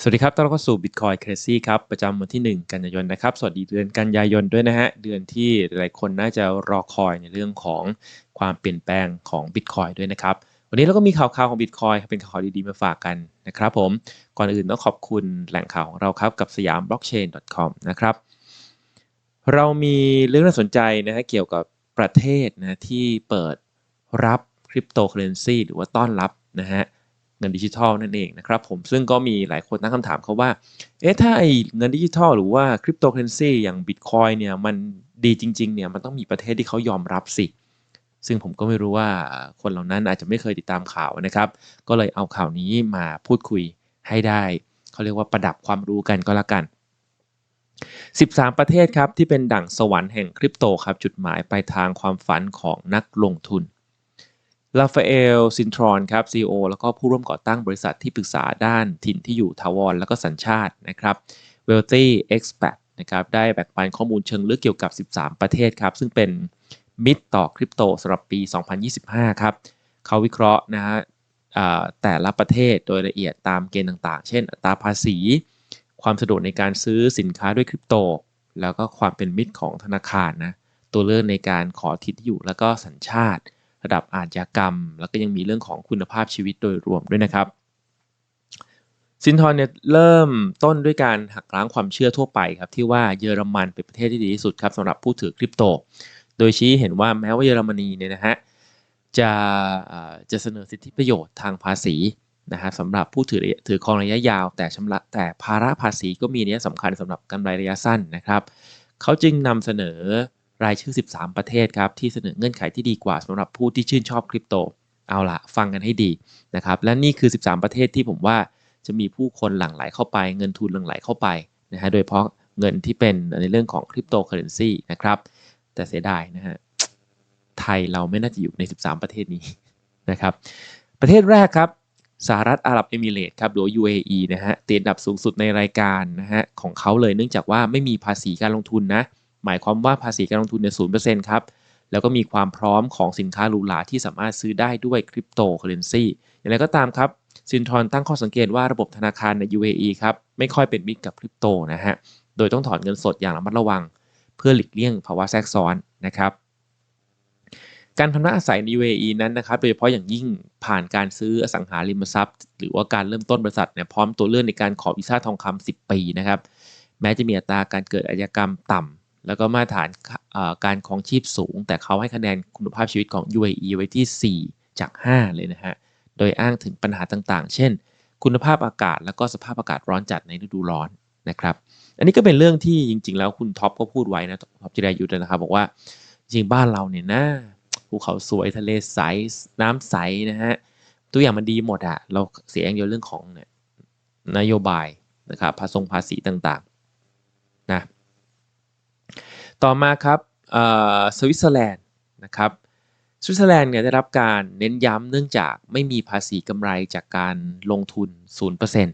สวัสดีครับ ต้อนรับเข้าสู่ Bitcoin Crazy ครับ ประจำวันที่ 1 กันยายนนะครับ สวัสดีเดือนกันยายนด้วยนะฮะ เดือนที่หลายคนน่าจะรอคอยในเรื่องของความเปลี่ยนแปลงของ Bitcoin ด้วยนะครับ วันนี้เราก็มีข่าวๆของ Bitcoin เป็นข่าวดีๆ มาฝากกันนะครับผม ก่อนอื่นต้องขอบคุณแหล่งข่าวของเราครับ กับสยาม blockchain.com นะครับ เรามีเรื่องน่าสนใจนะฮะเกี่ยวกับประเทศนะที่เปิดรับคริปโตเคอเรนซีหรือว่าต้อนรับนะฮะ เงินดิจิทัลนั่นเองนะครับผมซึ่งก็มีหลายคนตั้งคำถามเขาว่าเอ๊ะถ้าไอเงินดิจิทัลหรือว่าคริปโตเคอเรนซีอย่างบิตคอยเนี่ยมันดีจริงๆเนี่ยมันต้องมีประเทศที่เขายอมรับสิ ซึ่งผมก็ไม่รู้ว่าคนเหล่านั้นอาจจะไม่เคยติดตามข่าวนะครับ ก็เลยเอาข่าวนี้มาพูดคุยให้ได้ เขาเรียกว่าประดับความรู้กันก็แล้วกัน 13 ประเทศครับที่เป็นดั่งสวรรค์แห่งคริปโตครับจุดหมายปลายทางความฝันของนักลงทุน ลาฟาเอลซินทรอนครับ CEO แล้วก็ผู้ร่วมก่อตั้งบริษัทที่ปรึกษาด้านถิ่นที่อยู่ทาวรแล้วก็สัญชาตินะครับ Wealthy Expat นะครับได้แบ่งปันข้อมูลเชิงลึกเกี่ยวกับ 13 ประเทศครับ ซึ่งเป็นมิตรต่อคริปโตสำหรับปี 2025 ครับเขาวิเคราะห์นะฮะแต่ละประเทศโดยละเอียดตามเกณฑ์ต่างๆ เช่น อัตราภาษี ความสะดวกในการซื้อสินค้าด้วยคริปโต แล้วก็ความเป็นมิตรของธนาคารนะตัวเลือกในการขอทิศอยู่แล้วก็สัญชาติ ระดับอาชญากรรม แล้วก็ยังมีเรื่องของคุณภาพชีวิตโดยรวมด้วยนะครับซินทอนเนี่ยเริ่มต้นด้วยการหักล้างความเชื่อทั่วไปครับที่ว่าเยอรมันเป็นประเทศที่ดีที่สุดครับสำหรับผู้ถือคริปโต โดยชี้เห็นว่าแม้ว่าเยอรมนีเนี่ยนะฮะจะจะเสนอสิทธิประโยชน์ทางภาษีนะฮะสำหรับผู้ถือถือครองระยะยาว แต่ชำระแต่ภาระภาษีก็มีเนี้ยสำคัญสำหรับกำไรระยะสั้นนะครับ เขาจึงนำเสนอ รายชื่อ 13 ประเทศครับที่เสนอเงื่อนไขที่ดีกว่าสำหรับผู้ที่ชื่นชอบคริปโต เอาละฟังกันให้ดีนะครับและนี่คือ 13 ประเทศที่ผมว่าจะมีผู้คนหลั่งไหลเข้าไปเงินทุนหลั่งไหลเข้าไปนะฮะโดยเพราะเงินที่เป็นในเรื่องของคริปโตเคอเรนซีนะครับแต่เสียดายนะฮะไทยเราไม่น่าจะอยู่ใน 13 ประเทศนี้นะครับประเทศแรกครับสหรัฐอาหรับเอมิเรตครับหรือ UAE นะฮะติดอันดับสูงสุดในรายการนะฮะของเขาเลยเนื่องจากว่าไม่มีภาษีการลงทุนนะ หมายความว่าภาษีการลงทุนเนี่ยศูนย์เปอร์เซ็นต์ครับ แล้วก็มีความพร้อมของสินค้าหรูหราที่สามารถซื้อได้ด้วยคริปโตเคอเรนซีอย่างไรก็ตามครับซินทรอนตั้งข้อสังเกตว่าระบบธนาคารใน UAE ครับไม่ค่อยเป็นมิตรกับคริปโตนะฮะ โดยต้องถอนเงินสดอย่างระมัดระวัง เพื่อหลีกเลี่ยงภาวะแทรกซ้อนนะครับ การพำนักอาศัยใน UAE นั้นนะครับโดยเฉพาะอย่างยิ่งผ่านการซื้ออสังหาริมทรัพย์ หรือว่าการเริ่มต้นบริษัทเนี่ยพร้อมตัวเลือกในการขอวีซ่าทองคำ10 ปีนะครับ แม้จะมีอัตราการเกิดอาชญากรรมต่ำ แล้วก็มาตรฐานการครองชีพสูง แต่เขาให้คะแนนคุณภาพชีวิตของ UAE ไว้ที่ 4 จาก 5 เลยนะฮะ โดยอ้างถึงปัญหาต่างๆ เช่น คุณภาพอากาศแล้วก็สภาพอากาศร้อนจัดในฤดูร้อนนะครับ อันนี้ก็เป็นเรื่องที่จริง ๆ แล้วคุณท็อปก็พูดไว้นะท็อปจิรายุทธนะครับ บอกว่าจริงบ้านเราเนี่ยนะภูเขาสวยทะเลใสน้ำใสนะฮะตัวอย่างมันดีหมดอะเราเสียอย่างเดียวเรื่องของเนี่ยนโยบายนะครับภาษีภาษีต่างๆนะ ต่อมาครับสวิตเซอร์แลนด์นะครับสวิตเซอร์แลนด์เนี่ยได้รับการเน้นย้ำเนื่องจากไม่มีภาษีกำไรจากการลงทุน 0%น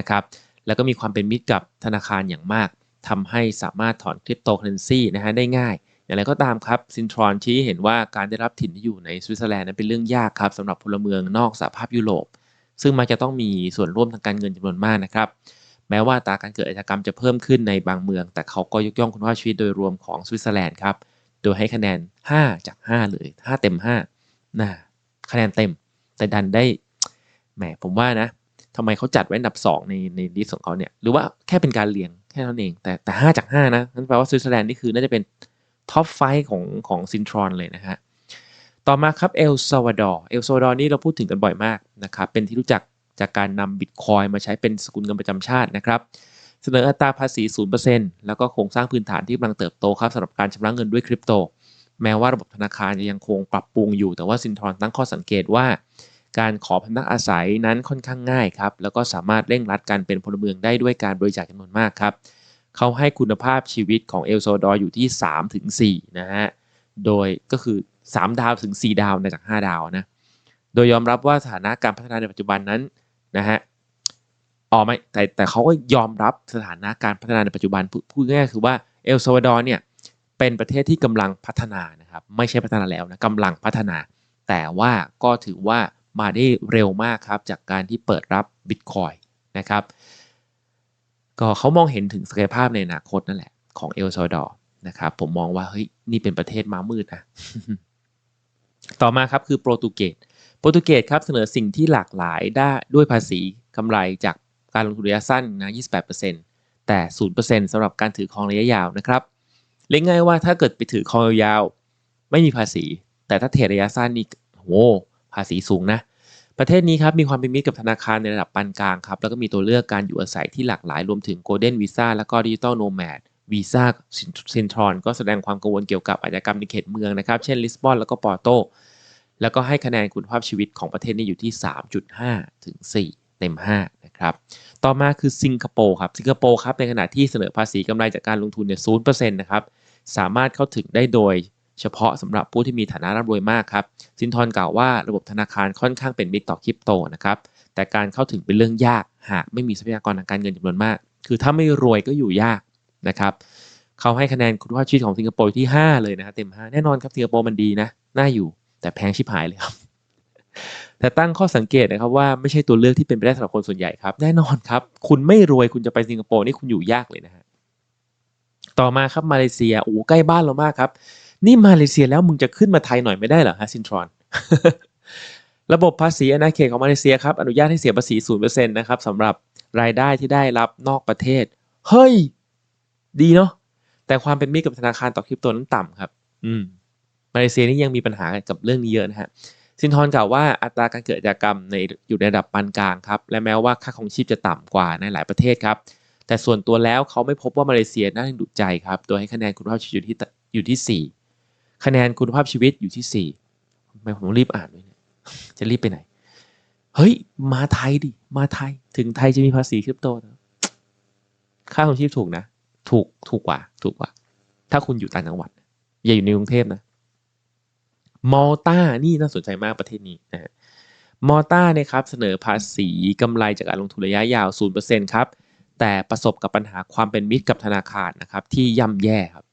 ะครับแล้วก็มีความเป็นมิตรกับธนาคารอย่างมากทำให้สามารถถอนคริปโตเคอเรนซีนะฮะได้ง่าย อย่างไรก็ตามครับซินทรอนชี้เห็นว่าการได้รับถิ่นที่อยู่ในสวิตเซอร์แลนด์นั้นเป็นเรื่องยากครับสำหรับพลเมืองนอกสหภาพยุโรป ซึ่งมักจะต้องมีส่วนร่วมทางการเงินจำนวนมากนะครับ แม้ว่าตาการเกิดอาชญากรรมจะเพิ่มขึ้นในบางเมือง แต่เขาก็ยกย่องคุณภาพชีวิตโดยรวมของสวิตเซอร์แลนด์ครับ โดยให้คะแนน 5 จาก 5 เลย 5 เต็ม5นะคะแนนเต็ม แต่ดันได้ แหม ผมว่านะทำไมเขาจัดไว้อันดับ 2 ในในลิสต์ของเขาเนี่ย หรือว่าแค่เป็นการเรียงแค่นั้นเอง แต่แต่ 5 จาก 5 นะ นั่นแปลว่าสวิตเซอร์แลนด์นี่คือน่าจะเป็นท็อปไฟของของซินทรอนเลยนะฮะ ต่อมาครับเอลซาวาดอร์ เอลซาวาดอร์นี่เราพูดถึงกันบ่อยมากนะครับ เป็นที่รู้จัก จากการนำบิตคอยมาใช้เป็นสกุลเงินประจำชาตินะครับเสนออัตราภาษี 0%แล้วก็โครงสร้างพื้นฐานที่กำลังเติบโตครับสำหรับการชำระเงินด้วยคริปโต แม้ว่าระบบธนาคารจะยังคงปรับปรุงอยู่ แต่ว่าซินทรอนตั้งข้อสังเกตว่า การขอพนักอาศัยนั้นค่อนข้างง่ายครับ แล้วก็สามารถเร่งรัดการเป็นพลเมืองได้ด้วยการบริจาคจำนวนมากครับ เขาให้คุณภาพชีวิตของเอลโซดอร์อยู่ที่3ถึง4นะฮะ โดยก็คือ 3 ดาวถึง 4 ดาวในจาก 5 ดาวนะ โดยยอมรับว่าสถานะการพัฒนาในปัจจุบันนั้น นะฮะอ๋อไม่แต่แต่เขาก็ยอมรับสถานะการพัฒนาในปัจจุบันพูดง่ายคือว่าเอลซาวาดอร์เนี่ยเป็นประเทศที่กำลังพัฒนานะครับไม่ใช่พัฒนาแล้วนะกำลังพัฒนา แต่ว่าก็ถือว่ามาได้เร็วมากครับจากการที่เปิดรับบิตคอยนะครับก็เขามองเห็นถึงศักยภาพในอนาคตนั่นแหละของเอลซาวาดอร์นะครับผมมองว่าเฮ้ยนี่เป็นประเทศมามืดนะต่อมาครับคือโปรตุเกส โปรตุเกสครับเสนอสิ่งที่หลากหลายได้ด้วยภาษีกำไรจากการลงทุนระยะสั้นนะ28%แต่ 0%สำหรับการถือครองระยะยาวนะครับเรียกง่ายว่าถ้าเกิดไปถือครองยาวๆไม่มีภาษี แต่ถ้าเทรดระยะสั้นนี่โหภาษีสูงนะประเทศนี้ครับมีความเป็นมิตรกับธนาคารในระดับปานกลางครับแล้วก็มีตัวเลือกการอยู่อาศัยที่หลากหลายรวมถึง Golden Visa แล้วก็ Digital Nomad Visa ซินทรอนก็แสดงความกังวลเกี่ยวกับอาชญากรรมในเขตเมืองนะครับ เช่นลิสบอนแล้วก็ปอร์โต แล้วก็ให้คะแนนคุณภาพชีวิตของประเทศนี้อยู่ที่ 3.5 ถึง 4 เต็ม 5 นะครับ ต่อมาคือสิงคโปร์ครับ สิงคโปร์ครับในขณะที่เสนอภาษีกำไรจากการลงทุนเนี่ย0%นะครับ สามารถเข้าถึงได้โดยเฉพาะสำหรับผู้ที่มีฐานะร่ำรวยมากครับ ซินทอนกล่าวว่าระบบธนาคารค่อนข้างเป็นมิตรต่อคริปโตนะครับ แต่การเข้าถึงเป็นเรื่องยาก หากไม่มีทรัพยากรทางการเงินจำนวนมาก คือถ้าไม่รวยก็อยู่ยากนะครับเขาให้คะแนนคุณภาพชีวิตของสิงคโปร์ที่ 5 เลยนะครับเต็ม 5 แน่นอนครับสิงคโปร์มันดีนะ น่าอยู่ แต่แพงชิบหายเลยครับ แต่ตั้งข้อสังเกตนะครับว่าไม่ใช่ตัวเลือกที่เป็นไปได้สำหรับคนส่วนใหญ่ครับ แน่นอนครับ คุณไม่รวยคุณจะไปสิงคโปร์นี่คุณอยู่ยากเลยนะฮะต่อมาครับมาเลเซียโอ้ใกล้บ้านเรามากครับ นี่มาเลเซียแล้วมึงจะขึ้นมาไทยหน่อยไม่ได้เหรอฮะซินทรอนระบบภาษีอาณาเขตของมาเลเซียครับอนุญาตให้เสียภาษี0%นะครับสำหรับรายได้ที่ได้รับนอกประเทศ เฮ้ย ดีเนาะแต่ความเป็นมิตรกับธนาคารต่อคริปโตนั้นต่ำครับ อืม มาเลเซียนี่ยังมีปัญหากับเรื่องนี้เยอะนะฮะซินทอนกล่าวว่าอัตราการเกิดอาชญากรรมในอยู่ในระดับปานกลางครับและแม้ว่าค่าของชีพจะต่ำกว่าในหลายประเทศครับ แต่ส่วนตัวแล้วเขาไม่พบว่ามาเลเซียน่าดึงดูดใจครับโดยให้คะแนนคุณภาพชีวิตอยู่ที่อยู่ที่ 4 คะแนนคุณภาพชีวิตอยู่ที่ 4ทำไมผมรีบอ่านด้วยเนี่ยจะรีบไปไหน เฮ้ย มาไทยดิ มาไทย ถึงไทยจะมีภาษีคริปโตนะค่าของชีพถูกนะ ถูกถูกกว่า ถูกกว่า ถ้าคุณอยู่ต่างจังหวัด อย่าอยู่ในกรุงเทพนะ มอลตานี่น่าสนใจมากประเทศนี้นะฮะมอลตาเนี่ยครับเสนอภาษีกำไรจากการลงทุนระยะยาว 0%ครับ แต่ประสบกับปัญหาความเป็นมิตรกับธนาคารนะครับ ที่ย่ำแย่ครับ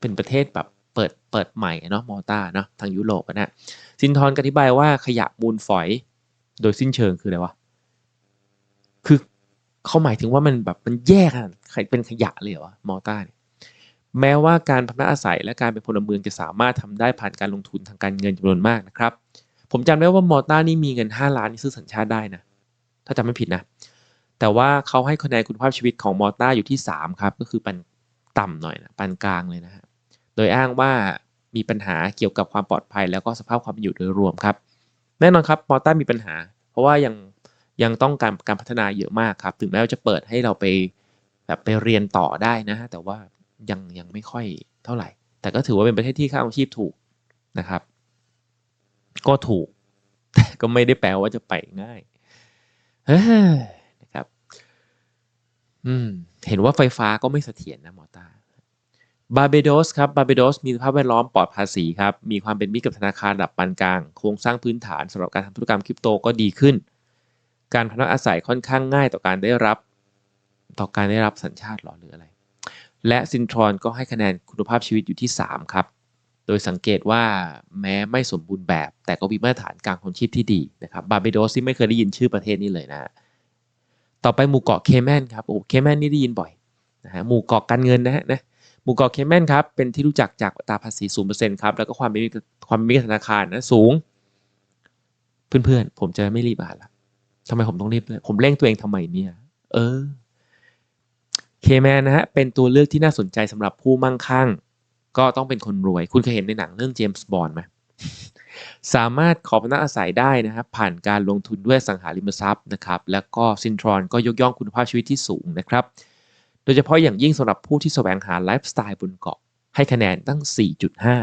เป็นประเทศแบบเปิดเปิดใหม่เนาะมอลตาเนาะทางยุโรปนะซินทอนอธิบายว่าขยะมูลฝอยโดยสิ้นเชิงคืออะไรวะ คือเขาหมายถึงว่ามันแบบมันแย่ขนาดเป็นขยะเลยเหรอวะมอลตาเนี่ย แม้ว่าการพำนักอาศัยและการเป็นพลเมืองจะสามารถทำได้ผ่านการลงทุนทางการเงินจำนวนมากนะครับ ผมจำได้ว่ามอลตานี่มีเงิน 5 ล้านนี่ซื้อสัญชาติได้นะ ถ้าจำไม่ผิดนะ แต่ว่าเขาให้คะแนนคุณภาพชีวิตของมอลตาอยู่ที่ 3 ครับ ก็คือปานต่ำหน่อยนะปานกลางเลยนะฮะ โดยอ้างว่ามีปัญหาเกี่ยวกับความปลอดภัย แล้วก็สภาพความเป็นอยู่โดยรวมครับ แน่นอนครับมอลตามีปัญหา เพราะว่ายังยังต้องการการพัฒนาเยอะมากครับ ถึงแม้ว่าจะเปิดให้เราไปแบบไปเรียนต่อได้นะฮะ แต่ว่า ยังยังไม่ค่อยเท่าไหร่ แต่ก็ถือว่าเป็นประเทศที่ค่าของชีพถูกนะครับ ก็ถูก แต่ก็ไม่ได้แปลว่าจะไปง่ายนะครับ อืม เห็นว่าไฟฟ้าก็ไม่เสถียรนะมอตาบาเบโดสครับบาเบโดสมีสภาพแวดล้อมปลอดภาษีครับ มีความเป็นมิตรกับธนาคารระดับปานกลาง โครงสร้างพื้นฐานสำหรับการทำธุรกรรมคริปโตก็ดีขึ้น การพนักอาศัยค่อนข้างง่ายต่อการได้รับ ต่อการได้รับสัญชาติหรอหรืออะไร และซินทรอนก็ให้คะแนนคุณภาพชีวิตอยู่ที่ 3 ครับ โดยสังเกตว่าแม้ไม่สมบูรณ์แบบ แต่ก็มีมาตรฐานการครองชีพที่ดีนะครับบาเบโดสที่ไม่เคยได้ยินชื่อประเทศนี้เลยนะ ต่อไปหมู่เกาะเคแมนครับโอ้เคแมนนี่ได้ยินบ่อยนะฮะหมู่เกาะการเงินนะฮะนะหมู่เกาะเคแมนครับเป็นที่รู้จักจากตราภาษี0%ครับแล้วก็ความเป็นความมิตรธนาคารนะสูง เพื่อนๆผมจะไม่รีบอ่านละทำไมผมต้องรีบเลยผมเร่งตัวเองทำไมเนี่ย เออ เคแมนนะฮะเป็นตัวเลือกที่น่าสนใจสำหรับผู้มั่งคั่ง ก็ต้องเป็นคนรวย คุณเคยเห็นในหนังเรื่องเจมส์บอนด์ไหมสามารถขอพนักอาศัยได้นะครับผ่านการลงทุนด้วยสังหาริมทรัพย์นะครับแล้วก็ซินทรอนก็ยกย่องคุณภาพชีวิตที่สูงนะครับ โดยเฉพาะอย่างยิ่งสำหรับผู้ที่แสวงหาไลฟ์สไตล์บนเกาะ ให้คะแนนตั้ง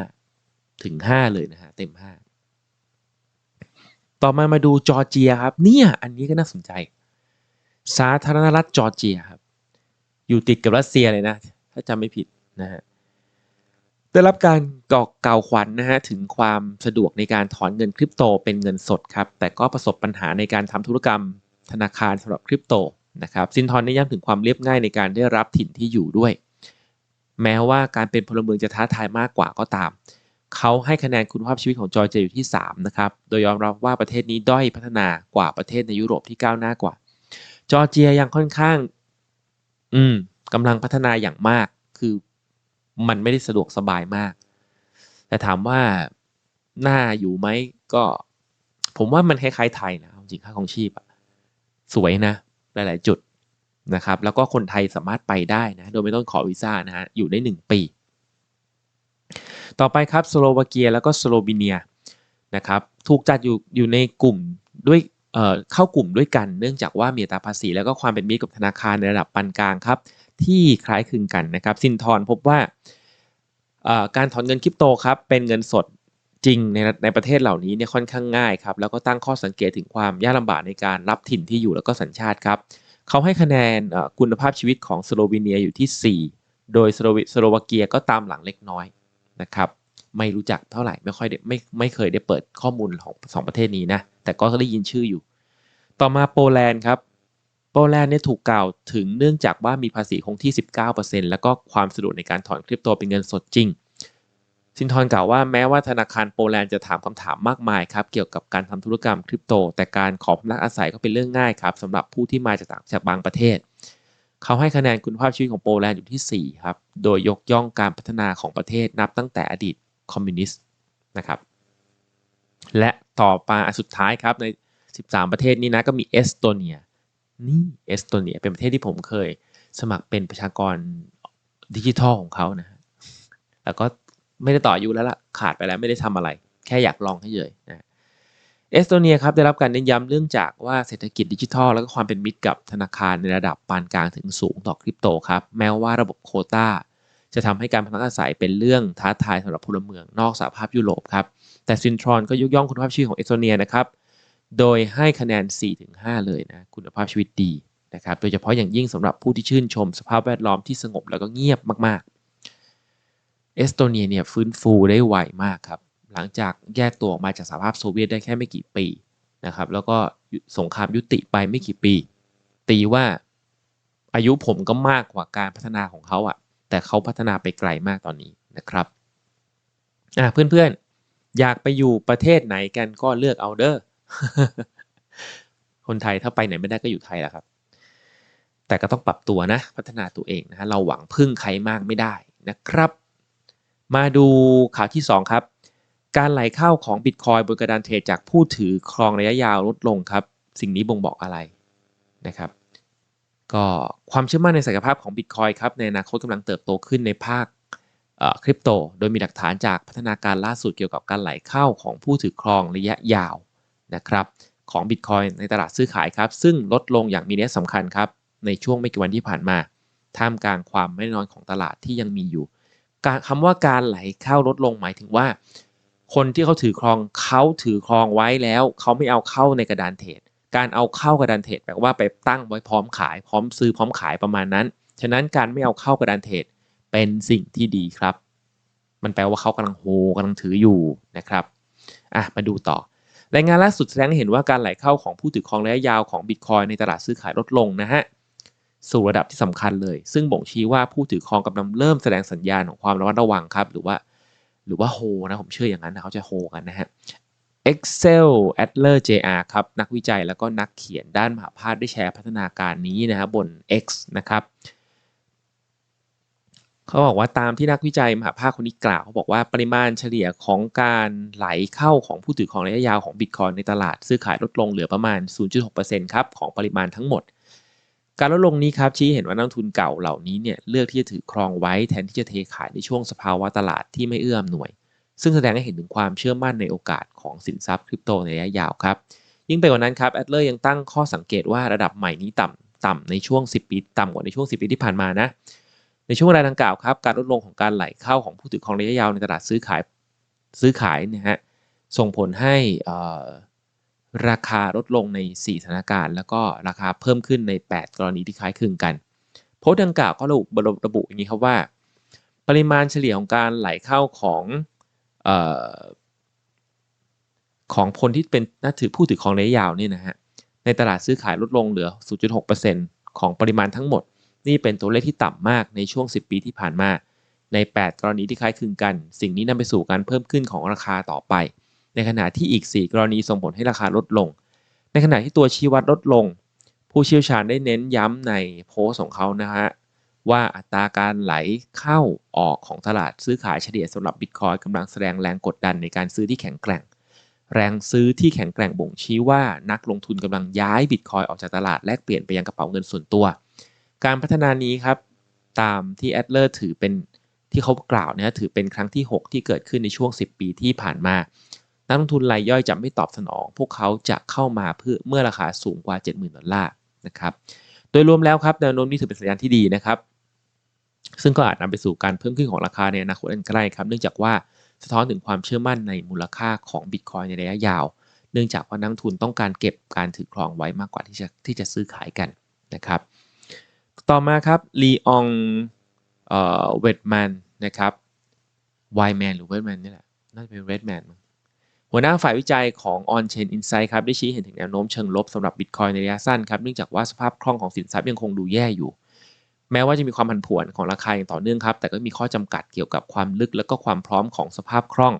4.5 ถึง 5 เลยนะฮะเต็ม 5 ต่อมามาดูจอร์เจียครับเนี่ยอันนี้ก็น่าสนใจ สาธารณรัฐจอร์เจียครับ อยู่ติดกับรัสเซียเลยนะ ถ้าจำไม่ผิดนะฮะได้รับการกอกกล่าวขวัญนนะฮะถึงความสะดวกในการถอนเงินคริปโตเป็นเงินสดครับแต่ก็ประสบปัญหาในการทำธุรกรรมธนาคารสำหรับคริปโตนะครับซินทอนได้ย้ำถึงความเรียบง่ายในการได้รับถิ่นที่อยู่ด้วย แม้ว่าการเป็นพลเมืองจะท้าทายมากกว่าก็ตาม เขาให้คะแนนคุณภาพชีวิตของจอร์เจียอยู่ที่ 3 นะครับ โดยยอมรับว่าประเทศนี้ด้อยพัฒนากว่าประเทศในยุโรปที่ก้าวหน้ากว่า จอร์เจียยังค่อนข้าง อืมกำลังพัฒนาอย่างมาก คือมันไม่ได้สะดวกสบายมาก แต่ถามว่าน่าอยู่ไหมก็ ผมว่ามันคล้ายๆไทยนะจริงค่าของชีพอะสวยนะ หลายๆจุดนะครับ แล้วก็คนไทยสามารถไปได้นะ โดยไม่ต้องขอวีซ่านะฮะอยู่ได้ 1 ปี ต่อไปครับสโลวาเกียแล้วก็สโลวีเนียนะครับ ถูกจัดอยู่อยู่ในกลุ่มด้วย เข้ากลุ่มด้วยกันเนื่องจากว่ามีตราภาษี แล้วก็ความเป็นมิตรกับธนาคารในระดับปานกลางครับ ที่คล้ายคลึงกันนะครับซินทอนพบว่าการถอนเงินคริปโตครับเป็นเงินสดจริงในในประเทศเหล่านี้เนี่ยค่อนข้างง่ายครับแล้วก็ตั้งข้อสังเกตถึงความยากลำบากในการรับถิ่นที่อยู่แล้วก็สัญชาติครับเขาให้คะแนนคุณภาพชีวิตของสโลวีเนียอยู่ที่ 4 โดยสโลสโลวาเกียก็ตามหลังเล็กน้อยนะครับไม่รู้จักเท่าไหร่ไม่ค่อยได้ไม่ไม่เคยได้เปิดข้อมูลของสองประเทศนี้นะ แต่ก็ได้ยินชื่ออยู่ ต่อมาโปแลนด์ครับ โปแลนด์เนี่ยถูกกล่าวถึงเนื่องจากว่ามีภาษีคงที่ 19%แล้วก็ความสะดวกในการถอนคริปโตเป็นเงินสดจริง ซินทอนกล่าวว่าแม้ว่าธนาคารโปแลนด์จะถามคำถามมากมายครับเกี่ยวกับการทำธุรกรรมคริปโต แต่การขอพำนักอาศัยก็เป็นเรื่องง่ายครับสำหรับผู้ที่มาจากต่างจากบางประเทศเขาให้คะแนนคุณภาพชีวิตของโปแลนด์อยู่ที่ 4 ครับ โดยยกย่องการพัฒนาของประเทศนับตั้งแต่อดีตคอมมิวนิสต์นะครับ และต่อมาสุดท้ายครับใน 13 ประเทศนี้นะก็มีเอสโตเนียนี่เอสโตเนียเป็นประเทศที่ผมเคยสมัครเป็นประชากรดิจิทัลของเขานะแล้วก็ไม่ได้ต่ออายุแล้วล่ะขาดไปแล้วไม่ได้ทำอะไร แค่อยากลองให้เฉยนะเอสโตเนียครับได้รับการเน้นย้ำเรื่องจากว่าเศรษฐกิจดิจิทัล แล้วก็ความเป็นมิตรกับธนาคารในระดับปานกลางถึงสูงต่อคริปโตครับ แม้ว่าระบบโคตาจะทำให้การพนักอาศัยเป็นเรื่องท้าทายสำหรับพลเมืองนอกสหภาพยุโรปครับ แต่ซินทรอนก็ยกย่องคุณภาพชีวิตของเอสโตเนียนะครับ โดยให้คะแนน 4-5 เลยนะคุณภาพชีวิตดีนะครับโดยเฉพาะอย่างยิ่งสำหรับผู้ที่ชื่นชมสภาพแวดล้อมที่สงบแล้วก็เงียบมากๆ เอสโตเนียเนี่ยฟื้นฟูได้ไวมากครับ หลังจากแยกตัวออกมาจากสหภาพโซเวียตได้แค่ไม่กี่ปีนะครับแล้วก็สงครามยุติไปไม่กี่ปี ตีว่าอายุผมก็มากกว่าการพัฒนาของเขาอะ่ะแต่เขาพัฒนาไปไกลมากตอนนี้นะครับอะเพื่อนๆ อยากไปอยู่ประเทศไหนกันก็เลือกเอาเดอร์คนไทยถ้าไปไหนไม่ได้ก็อยู่ไทยแหละครับ แต่ก็ต้องปรับตัวนะ พัฒนาตัวเองนะฮะเราหวังพึ่งใครมากไม่ได้นะครับ มาดูข่าวที่ 2 ครับ การไหลเข้าของบิตคอยบนกระดานเทรดจากผู้ถือครองระยะยาวลดลงครับ สิ่งนี้บ่งบอกอะไรนะครับ ก็ความเชื่อมั่นในศักยภาพของบิตคอยครับในอนาคตกำลังเติบโตขึ้นในภาค คริปโต โดยมีหลักฐานจากพัฒนาการล่าสุดเกี่ยวกับการไหลเข้าของผู้ถือครองระยะยาวนะครับของบิตคอยในตลาดซื้อขายครับ ซึ่งลดลงอย่างมีนัยสำคัญครับ ในช่วงไม่กี่วันที่ผ่านมา ท่ามกลางความไม่แน่นอนของตลาดที่ยังมีอยู่ การคำว่าการไหลเข้าลดลงหมายถึงว่า คนที่เขาถือครองเขาถือครองไว้แล้ว เขาไม่เอาเข้าในกระดานเทรดการเอาเข้ากระดานเทรดแปลว่าไปตั้งไว้พร้อมขาย พร้อมซื้อพร้อมขายประมาณนั้น ฉะนั้นการไม่เอาเข้ากระดานเทรด เป็นสิ่งที่ดีครับ มันแปลว่าเขากำลังโฮกำลังถืออยู่นะครับอะมาดูต่อรายงานล่าสุดแสดงให้เห็นว่าการไหลเข้าของผู้ถือครองระยะยาวของบิตคอยในตลาดซื้อขายลดลงนะฮะสู่ระดับที่สำคัญเลย ซึ่งบ่งชี้ว่าผู้ถือครองกำลังเริ่มแสดงสัญญาณของความระมัดระวังครับ หรือว่า หรือว่าโฮนะผมเชื่ออย่างนั้นนะเขาจะโฮกันนะฮะ Excel Adler JR ครับ นักวิจัยแล้วก็นักเขียนด้านมหาภาคได้แชร์พัฒนาการนี้นะครับบน X นะครับ เขาบอกว่าตามที่นักวิจัยมหาภาคคนนี้กล่าวเขาบอกว่าปริมาณเฉลี่ยของการไหลเข้าของผู้ถือครองระยะยาวของบิตคอยในตลาด ซื้อขายลดลงเหลือประมาณ 0.6%ครับของปริมาณทั้งหมด การลดลงนี้ครับชี้เห็นว่านักทุนเก่าเหล่านี้เนี่ยเลือกที่จะถือครองไว้แทนที่จะเทขายในช่วงสภาวะตลาดที่ไม่เอื้ออำนวย ซึ่งแสดงให้เห็นถึงความเชื่อมั่นในโอกาสของสินทรัพย์คริปโตในระยะยาวครับยิ่งไปกว่านั้นครับแอดเลอร์ยังตั้งข้อสังเกตว่าระดับใหม่นี้ต่ำต่ำในช่วง 10 ปี ต่ำกว่าในช่วง 10 ปีที่ผ่านมานะ ในช่วงเวลาดังกล่าวครับการลดลงของการไหลเข้าของผู้ถือครองระยะยาวในตลาดซื้อขายซื้อขายเนี่ยฮะส่งผลให้ราคาลดลงใน 4 สถานการณ์ แล้วก็ราคาเพิ่มขึ้นใน 8 กรณีที่คล้ายคลึงกันโพสต์ดังกล่าวก็ระบุระบุอย่างนี้ครับว่า ปริมาณเฉลี่ยของการไหลเข้าของออของคนที่เป็นนักถือผู้ถือของระยะยาวนี่นะฮะในตลาดซื้อขายลดลงเหลือ 0.6%ของปริมาณทั้งหมด นี่เป็นตัวเลขที่ต่ำมากในช่วง 10 ปีที่ผ่านมา ใน 8 กรณีที่คล้ายคลึงกัน สิ่งนี้นำไปสู่การเพิ่มขึ้นของราคาต่อไป ในขณะที่อีก 4 กรณีส่งผลให้ราคาลดลง ในขณะที่ตัวชี้วัดลดลง ผู้เชี่ยวชาญได้เน้นย้ำในโพสของเขานะฮะว่าอัตราการไหลเข้าออกของตลาดซื้อขายเฉลี่ยสำหรับบิตคอยกำลังแสดงแรงกดดันในการซื้อที่แข็งแกร่ง แรงซื้อที่แข็งแกร่งบ่งชี้ว่านักลงทุนกำลังย้ายบิตคอยออกจากตลาดแลกเปลี่ยนไปยังกระเป๋าเงินส่วนตัว การพัฒนานี้ครับตามที่แอดเลอร์ถือเป็นที่เขากล่าวนะถือเป็นครั้งที่ 6 ที่เกิดขึ้นในช่วง 10 ปีที่ผ่านมา นักลงทุนรายย่อยจะไม่ตอบสนอง พวกเขาจะเข้ามาเพื่อเมื่อราคาสูงกว่า 70,000 ดอลลาร์นะครับโดยรวมแล้วครับแนวโน้มนี้ถือเป็นสัญญาณที่ดีนะครับซึ่งก็อาจนำไปสู่การเพิ่มขึ้นของราคาในอนาคตอันใกล้ครับ เนื่องจากว่าสะท้อนถึงความเชื่อมั่นในมูลค่าของบิตคอยในระยะยาว เนื่องจากว่านักลงทุนต้องการเก็บการถือครองไว้มากกว่าที่จะที่จะซื้อขายกันนะครับ ต่อมาครับลีอองเวดแมนนะครับไวแมนหรือเวดแมนนี่แหละ น่าจะเป็นเรดแมนมั้งหัวหน้าฝ่ายวิจัยของ On-Chain Insight ครับ ได้ชี้เห็นถึงแนวโน้มเชิงลบสำหรับ Bitcoin ในระยะสั้นครับ เนื่องจากว่าสภาพคล่องของสินทรัพย์ยังคงดูแย่อยู่ แม้ว่าจะมีความผันผวนของราคาอย่างต่อเนื่องครับ แต่ก็มีข้อจำกัดเกี่ยวกับความลึกและก็ความพร้อมของสภาพคล่อง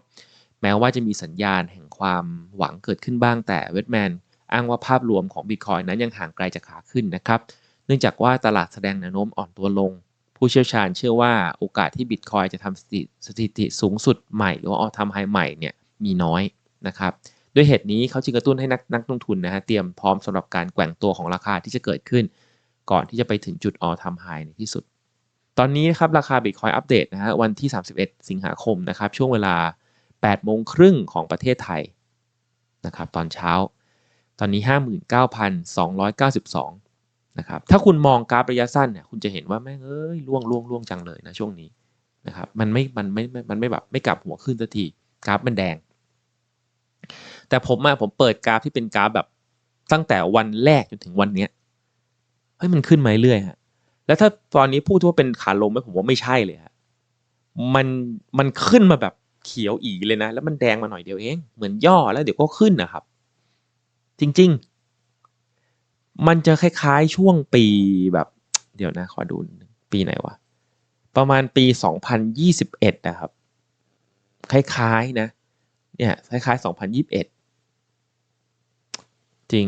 แม้ว่าจะมีสัญญาณแห่งความหวังเกิดขึ้นบ้างแต่เวดแมนอ้างว่าภาพรวมของ Bitcoin นั้นยังห่างไกลจากขาขึ้นนะครับ เนื่องจากว่าตลาดแสดงแนวโน้มอ่อนตัวลง ผู้เชี่ยวชาญเชื่อว่าโอกาสที่บิตคอยจะทำสถิติสถิติสูงสุดใหม่ หรือว่าออทำไฮใหม่เนี่ยมีน้อยนะครับด้วยเหตุนี้เขาจึงกระตุ้นให้นักนักลงทุนนะฮะเตรียมพร้อมสำหรับการแกว่งตัวของราคาที่จะเกิดขึ้น ก่อนที่จะไปถึงจุดออทำไฮในที่สุด ตอนนี้นะครับราคาบิตคอยอัปเดตนะฮะวันที่ 31 สิงหาคมนะครับช่วงเวลา8โมงครึ่งของประเทศไทยนะครับตอนเช้า ตอนนี้ 59,292 นะครับถ้าคุณมองกราฟระยะสั้นเนี่ยคุณจะเห็นว่าแม่งเอ้ยล่วงล่วงล่วงจังเลยนะช่วงนี้นะครับมันไม่มันไม่มันไม่แบบไม่กลับหัวขึ้นสักทีกราฟมันแดง แต่ผมอะผมเปิดกราฟที่เป็นกราฟแบบตั้งแต่วันแรกจนถึงวันเนี้ยเฮ้ยมันขึ้นมาเรื่อยฮะแล้วถ้าตอนนี้พูดว่าเป็นขาลงไหมผมว่าไม่ใช่เลยฮะมันมันขึ้นมาแบบเขียวอีเลยนะ แล้วมันแดงมาหน่อยเดียวเอง เหมือนย่อแล้วเดี๋ยวก็ขึ้นนะครับ จริง ๆ มันจะคล้ายๆช่วงปีแบบ เดี๋ยวนะขอดูปีไหนวะ ประมาณปี 2021 นะครับ คล้ายๆนะ เนี่ยคล้ายๆ 2021 จริง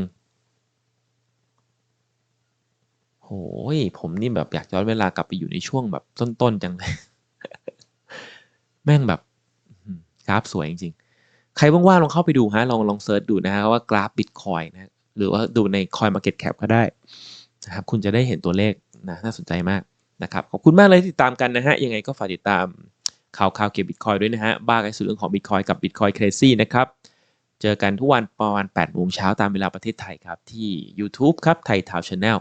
โหยผมนี่แบบอยากย้อนเวลากลับไปอยู่ในช่วงแบบต้นๆจังเลย แม่งแบบกราฟสวยจริงๆ ใครว่างๆลองเข้าไปดูฮะ ลองลองเซิร์ชดูนะฮะว่ากราฟบิตคอยนะ หรือว่าดูใน Coin Market Cap ก็ได้นะครับคุณจะได้เห็นตัวเลขนะน่าสนใจมากนะครับขอบคุณมากเลยที่ติดตามกันนะฮะยังไงก็ฝากติดตามข่าวข่าวเกี่ยวกับบิตคอยด้วยนะฮะบ้ากันสู่เรื่องของบิตคอยกับ Bitcoin Crazy นะครับเจอกันทุกวันประมาณ8โมงเช้าตามเวลาประเทศไทยครับที่ YouTube ครับไทยทาวชาแนล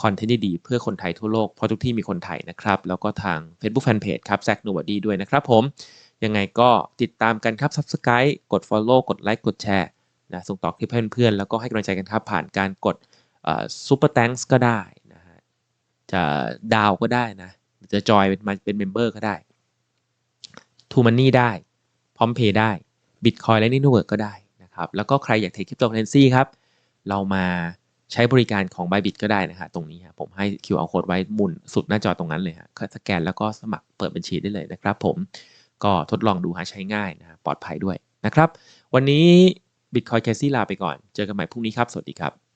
คอนเทนต์ดีๆเพื่อคนไทยทั่วโลกเพราะทุกที่มีคนไทยนะครับแล้วก็ทาง Facebook Fanpage ครับแซกโนวดีด้วยนะครับผมยังไงก็ติดตามกันครับ Subscribe กด Follow กดไลค์กดแชร์ นะส่งต่อคลิปให้เพื่อนๆ แล้วก็ให้กำลังใจกันครับ ผ่านการกดซูเปอร์แตงส์ก็ได้นะฮะจะดาวก็ได้นะหรือจะจอยเป็นมาเป็นเมมเบอร์ก็ได้ทูมันนี่ได้พร้อมเพย์ได้บิตคอยและนี่นเวิร์กก็ได้นะครับ แล้วก็ใครอยากเทคคริปโตเคอเรนซีครับ เรามาใช้บริการของ Bybit ก็ได้นะฮะตรงนี้ฮะผมให้ QR code ไว้หมุนสุดหน้าจอตรงนั้นเลยฮะสแกนแล้วก็สมัครเปิดบัญชีได้เลยนะครับ ผมก็ทดลองดูหาใช้ง่ายนะปลอดภัยด้วยนะครับ วันนี้ Bitcoin c a sey ลาไปก่อน เจอกันใหม่พรุ่งนี้ครับ สวัสดีครับ